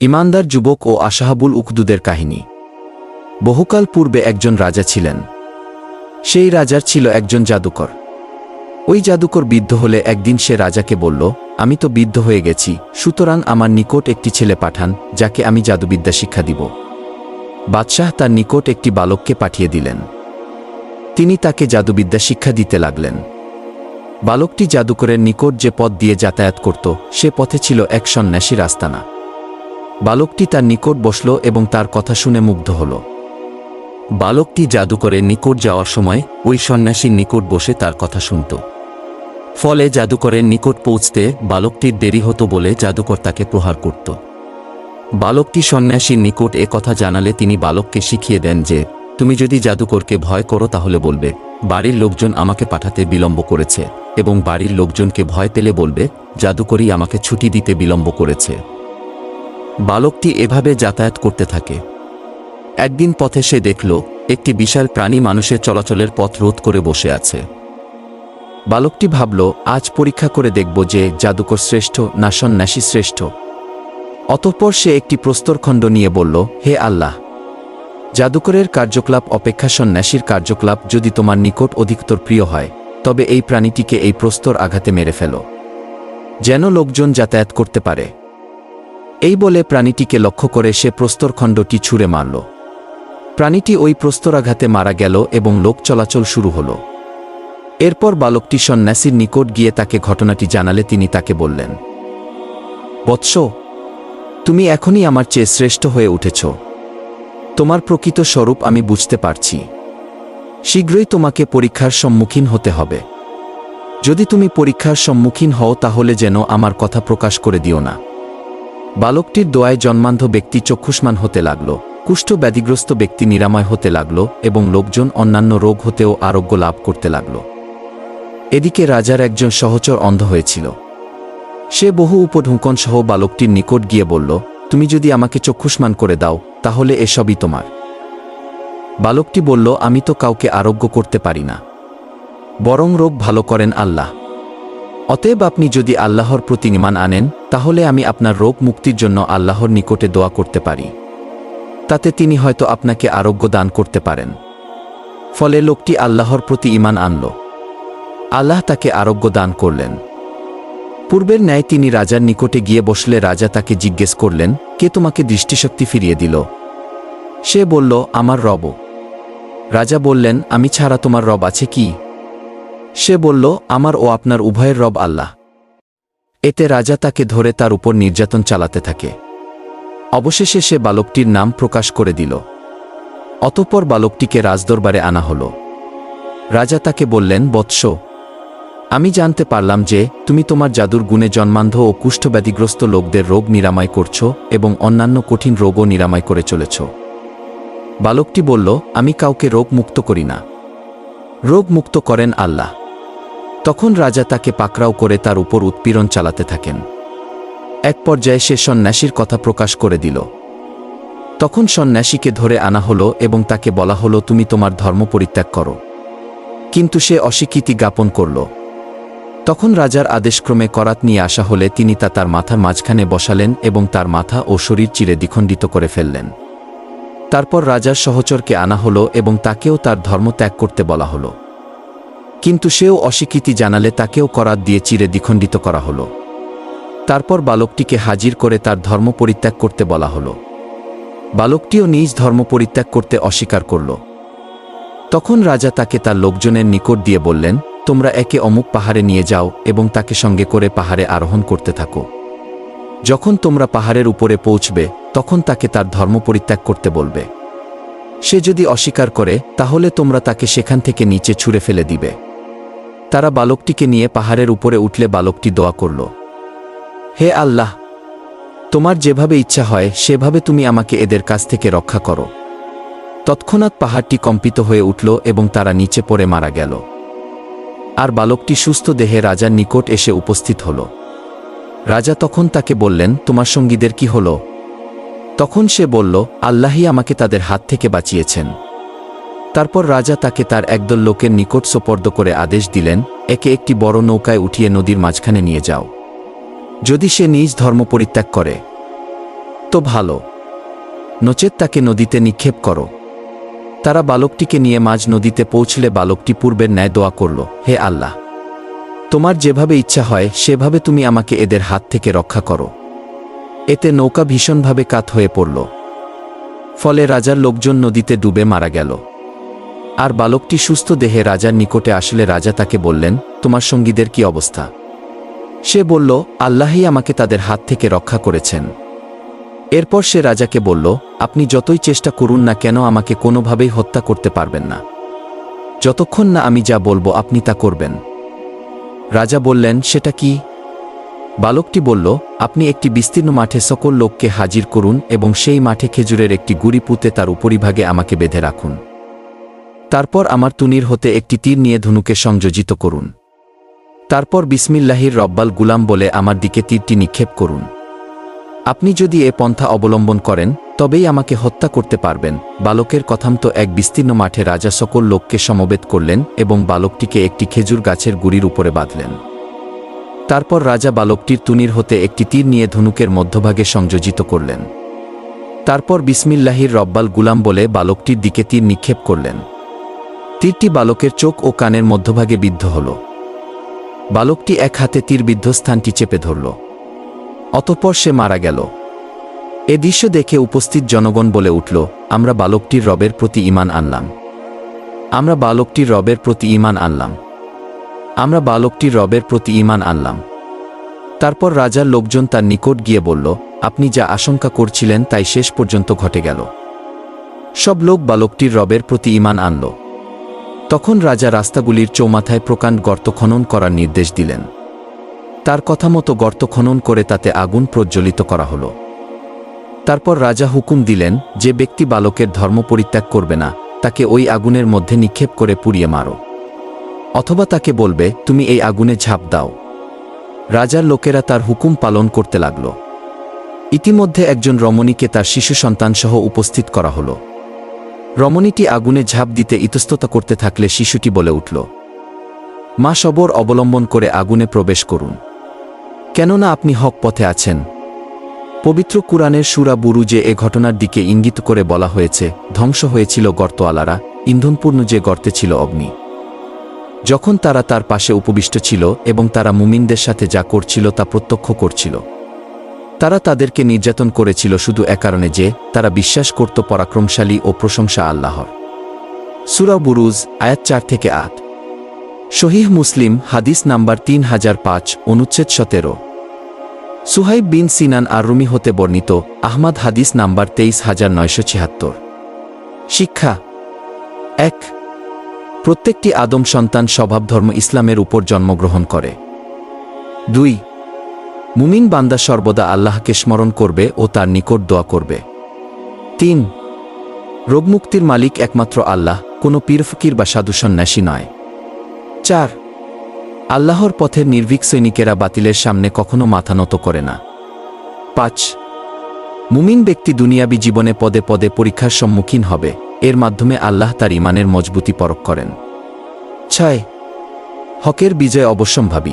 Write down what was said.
ইমানদার যুবক ও আশাহাবুল উকদুদের কাহিনী। বহুকাল পূর্বে একজন রাজা ছিলেন। সেই রাজার ছিল একজন জাদুকর। ওই জাদুকর বিদ্ধ হলে একদিন সে রাজাকে বলল, আমি তো বিদ্ধ হয়ে গেছি, সুতরাং আমার নিকট একটি ছেলে পাঠান, যাকে আমি জাদুবিদ্যা শিক্ষা দিব। বাদশাহ তার নিকট একটি বালককে পাঠিয়ে দিলেন। তিনি তাকে জাদুবিদ্যা শিক্ষা দিতে লাগলেন। বালকটি জাদুকরের নিকট যে পথ দিয়ে যাতায়াত করত, সে পথে ছিল এক সন্ন্যাসী আস্তানা বালকটি তার নিকট বসল এবং তার কথা শুনে মুগ্ধ হল। বালকটি জাদুকরের নিকট যাওয়ার সময় ওই সন্ন্যাসীর নিকট বসে তার কথা শুনত। ফলে জাদুকরের নিকট পৌঁছতে বালকটির দেরি হতো বলে জাদুকর তাকে প্রহার করত। বালকটি সন্ন্যাসীর নিকট এ কথা জানালে তিনি বালককে শিখিয়ে দেন যে, তুমি যদি জাদুকরকে ভয় করো তাহলে বলবে, বাড়ির লোকজন আমাকে পাঠাতে বিলম্ব করেছে এবং বাড়ির লোকজনকে ভয় পেলে বলবে, জাদুকরই আমাকে ছুটি দিতে বিলম্ব করেছে। বালকটি এভাবে যাতায়াত করতে থাকে। একদিন পথে সে দেখল, একটি বিশাল প্রাণী মানুষের চলাচলের পথ রোধ করে বসে আছে। বালকটি ভাবল, আজ পরীক্ষা করে দেখব যে জাদুকর শ্রেষ্ঠ না সন্ন্যাসী শ্রেষ্ঠ। অতঃপর সে একটি প্রস্তরখণ্ড নিয়ে বলল, হে আল্লাহ, জাদুকরের কার্যকলাপ অপেক্ষা সন্ন্যাসীর কার্যকলাপ যদি তোমার নিকট অধিকতর প্রিয় হয়, তবে এই প্রাণীটিকে এই প্রস্তর আঘাতে মেরে ফেল। যেন লোকজন যাতায়াত করতে পারে। এই বলে প্রাণীটিকে লক্ষ্য করে সে প্রস্তরখণ্ডটি ছুঁড়ে মারল। প্রাণীটি ওই প্রস্তরাঘাতে মারা গেল এবং লোক চলাচল শুরু হল। এরপর বালকটি সন্ন্যাসীর নিকট গিয়ে তাকে ঘটনাটি জানালে তিনি তাকে বললেন, বৎস, তুমি এখনই আমার চেয়ে শ্রেষ্ঠ হয়ে উঠেছ। তোমার প্রকৃত স্বরূপ আমি বুঝতে পারছি। শীঘ্রই তোমাকে পরীক্ষার সম্মুখীন হতে হবে। যদি তুমি পরীক্ষার সম্মুখীন হও তাহলে যেন আমার কথা প্রকাশ করে দিও না। বালকটির দোয়ায় জন্মান্ধ ব্যক্তি চক্ষুষ্মান হতে লাগল, কুষ্ঠ ব্যাধিগ্রস্ত ব্যক্তি নিরাময় হতে লাগল এবং লোকজন অন্যান্য রোগ হতেও আরোগ্য লাভ করতে লাগল। এদিকে রাজার একজন সহচর অন্ধ হয়েছিল। সে বহু উপঢুঙ্কন সহ বালকটির নিকট গিয়ে বলল, তুমি যদি আমাকে চক্ষুষ্মান করে দাও, তাহলে এসবই তোমার। বালকটি বলল, আমি তো কাউকে আরোগ্য করতে পারি না। বরং রোগ ভালো করেন আল্লাহ। অতএব আপনি যদি আল্লাহর প্রতি ইমান আনেন, তাহলে আমি আপনার রোগ মুক্তির জন্য আল্লাহর নিকটে দোয়া করতে পারি। তাতে তিনি হয়তো আপনাকে আরোগ্য দান করতে পারেন। ফলে লোকটি আল্লাহর প্রতি ইমান আনল। আল্লাহ তাকে আরোগ্য দান করলেন। পূর্বের ন্যায় তিনি রাজার নিকটে গিয়ে বসলে রাজা তাকে জিজ্ঞেস করলেন, কে তোমাকে দৃষ্টিশক্তি ফিরিয়ে দিল? সে বলল, আমার রব। রাজা বললেন, আমি ছাড়া তোমার রব আছে কি? সে বলল, আমার ও আপনার উভয়ের রব আল্লাহ। এতে রাজা তাকে ধরে তার উপর নির্যাতন চালাতে থাকে। অবশেষে সে বালকটির নাম প্রকাশ করে দিল। অতঃপর বালকটিকে রাজদরবারে আনা হল। রাজা তাকে বললেন, বৎস, আমি জানতে পারলাম যে তুমি তোমার জাদুর গুণে জন্মান্ধ ও কুষ্ঠব্যাধিগ্রস্ত লোকদের রোগ নিরাময় করছ এবং অন্যান্য কঠিন রোগও নিরাময় করে চলেছ। বালকটি বলল, আমি কাউকে রোগ মুক্ত করি না। রোগ মুক্ত করেন আল্লাহ। তখন রাজা তাকে পাকড়াও করে তার উপর উৎপীড়ন চালাতে থাকেন। এক পর্যায়ে সে সন্ন্যাসীর কথা প্রকাশ করে দিল। তখন সন্ন্যাসীকে ধরে আনা হলো এবং তাকে বলা হলো, তুমি তোমার ধর্ম পরিত্যাগ করো। কিন্তু সে অস্বীকৃতি জ্ঞাপন করল। তখন রাজার আদেশক্রমে করাত নিয়ে আসা হলে তিনি তা তার মাথার মাঝখানে বসালেন এবং তার মাথা ও শরীর চিরে দ্বিখণ্ডিত করে ফেললেন। তারপর রাজার সহচরকে আনা হলো এবং তাকেও তার ধর্ম ত্যাগ করতে বলা হলো। কিন্তু সেও অস্বীকৃতি জানালে তাকেও করাত দিয়ে চিরে দ্বিখণ্ডিত করা হলো। তারপর বালকটিকে হাজির করে তার ধর্ম পরিত্যাগ করতে বলা হলো। বালকটিও নিজ ধর্ম পরিত্যাগ করতে অস্বীকার করল। তখন রাজা তাকে তার লোকজনের নিকট দিয়ে বললেন, তোমরা একে অমুক পাহাড়ে নিয়ে যাও এবং তাকে সঙ্গে করে পাহাড়ে আরোহণ করতে থাকো। যখন তোমরা পাহাড়ের উপরে পৌঁছবে, তখন তাকে তার ধর্ম পরিত্যাগ করতে বলবে। সে যদি অস্বীকার করে, তাহলে তোমরা তাকে সেখান থেকে নিচে ছুঁড়ে ফেলে দিবে। তারা বালকটিকে নিয়ে পাহাড়ের উপরে উঠলে বালকটি দোয়া করল, হে আল্লাহ, তোমার যেভাবে ইচ্ছা হয়, সেভাবে তুমি আমাকে এদের কাছ থেকে রক্ষা করো। তৎক্ষণাৎ পাহাড়টি কম্পিত হয়ে উঠল এবং তারা নিচে পড়ে মারা গেল। আর বালকটি সুস্থ দেহে রাজার নিকট এসে উপস্থিত হল। রাজা তখন তাকে বললেন, তোমার সঙ্গীদের কি হল? তখন সে বলল, আল্লাহই আমাকে তাদের হাত থেকে বাঁচিয়েছেন। তারপর রাজা তাকে তার একদল লোকের নিকট সোপর্দ করে আদেশ দিলেন, একে একটি বড় নৌকায় উঠিয়ে নদীর মাঝখানে নিয়ে যাও। যদি সে নিজ ধর্ম পরিত্যাগ করে, তো ভালো। নচেত তাকে নদীতে নিক্ষেপ করো। তারা বালকটিকে নিয়ে মাঝ নদীতে পৌঁছলে বালকটি পূর্বের ন্যায় দোয়া করল, হে আল্লাহ, তোমার যেভাবে ইচ্ছা হয়, সেভাবে তুমি আমাকে এদের হাত থেকে রক্ষা করো। এতে নৌকা ভীষণভাবে কাত হয়ে পড়ল। ফলে রাজার লোকজন নদীতে ডুবে মারা গেল। আর বালকটি সুস্থ দেহে রাজার নিকটে আসলে রাজা তাকে বললেন, তোমার সঙ্গীদের কি অবস্থা? সে বলল, আল্লাহই আমাকে তাদের হাত থেকে রক্ষা করেছেন। এরপর সে রাজাকে বলল, আপনি যতই চেষ্টা করুন না কেন আমাকে কোনোভাবেই হত্যা করতে পারবেন না। যতক্ষণ না আমি যা বলব আপনি তা করবেন। রাজা বললেন, সেটা কি? বালকটি বলল, আপনি একটি বিস্তীর্ণ মাঠে সকল লোককে হাজির করুন এবং সেই মাঠে খেজুরের একটি গুড়ি পুঁতে তার উপরিভাগে আমাকে বেঁধে রাখুন। তারপর আমার তুনির হতে একটি তীর নিয়ে ধনুকে সংযোজিত করুন। তারপর বিসমিল্লাহির রব্বাল গুলাম বলে আমার দিকে তীরটি নিক্ষেপ করুন। আপনি যদি এ পন্থা অবলম্বন করেন, তবেই আমাকে হত্যা করতে পারবেন। বালকের কথামতো এক বিস্তীর্ণ মাঠে রাজা সকল লোককে সমবেত করলেন এবং বালকটিকে একটি খেজুর গাছের গুড়ির উপরে বাঁধলেন। তারপর রাজা বালকটির তুনির হতে একটি তীর নিয়ে ধনুকের মধ্যভাগে সংযোজিত করলেন। তারপর বিসমিল্লাহির রব্বাল গুলাম বলে বালকটির দিকে তীর নিক্ষেপ করলেন। তীরটি বালকের চোখ ও কানের মধ্যভাগে বিদ্ধ হল। বালকটি এক হাতে তীরবিদ্ধ স্থানটি চেপে ধরল। অতঃপর সে মারা গেল। এ দৃশ্য দেখে উপস্থিত জনগণ বলে উঠল, আমরা বালকটির রবের প্রতি ইমান আনলাম। আমরা বালকটির রবের প্রতি ইমান আনলাম। আমরা বালকটির রবের প্রতি ইমান আনলাম। তারপর রাজার লোকজন তার নিকট গিয়ে বলল, আপনি যা আশঙ্কা করছিলেন তাই শেষ পর্যন্ত ঘটে গেল। সব লোক বালকটির রবের প্রতি ইমান আনল। তখন রাজা রাস্তাগুলির চৌমাথায় প্রকাণ্ড গর্ত খনন করার নির্দেশ দিলেন। তার কথা মতো গর্ত খনন করে তাতে আগুন প্রজ্বলিত করা হল। তারপর রাজা হুকুম দিলেন যে ব্যক্তি বালকের ধর্ম পরিত্যাগ করবে না, তাকে ওই আগুনের মধ্যে নিক্ষেপ করে পুড়িয়ে মারো। অথবা তাকে বলবে, তুমি এই আগুনে ঝাঁপ দাও। রাজার লোকেরা তার হুকুম পালন করতে লাগল। ইতিমধ্যে একজন রমণীকে তার শিশু সন্তানসহ উপস্থিত করা হল। রমণীটি আগুনে ঝাঁপ দিতে ইতস্ততা করতে থাকলে শিশুটি বলে উঠল, মা সবর অবলম্বন করে আগুনে প্রবেশ করুন। কেননা আপনি হক পথে আছেন। পবিত্র কুরআনের সুরা বুরুজে এ ঘটনার দিকে ইঙ্গিত করে বলা হয়েছে, ধ্বংস হয়েছিল গর্তওয়ালারা, ইন্ধনপূর্ণ যে গর্তে ছিল অগ্নি। যখন তারা তার পাশে উপবিষ্ট ছিল এবং তারা মুমিনদের সাথে যা করছিল তা প্রত্যক্ষ করছিল তারা তাদেরকে নির্যাতন করেছিল শুধু এ কারণে যে তারা বিশ্বাস করত পরাক্রমশালী ও প্রশংসা আল্লাহর। সুরা বুরুজ, আয়াত চার থেকে আট। শহীহ মুসলিম, হাদিস নাম্বার তিন হাজার পাঁচ, অনুচ্ছেদ সতেরো। সুহাইব বিন সিনান আর রুমি হতে বর্ণিত আহমদ হাদিস নাম্বার তেইশ হাজার নয়শো ছিয়াত্তর। শিক্ষা। এক, প্রত্যেকটি আদম সন্তান স্বভাবধর্ম ইসলামের উপর জন্মগ্রহণ করে। দুই মুমিন বান্দা সর্বদা আল্লাহকে স্মরণ করবে ও তার নিকট দোয়া করবে। তিন, রোগমুক্তির মালিক একমাত্র আল্লাহ, কোনো পীরফকির বা সাধু সন্ন্যাসী নয়। চার, আল্লাহর পথের নির্ভীক সৈনিকেরা বাতিলের সামনে কখনো মাথা নত করে না। পাঁচ, মুমিন ব্যক্তি দুনিয়াবী জীবনে পদে পদে পরীক্ষার সম্মুখীন হবে, এর মাধ্যমে আল্লাহ তার ইমানের মজবুতি পরখ করেন। ছয়, হকের বিজয় অবশ্যম্ভাবী।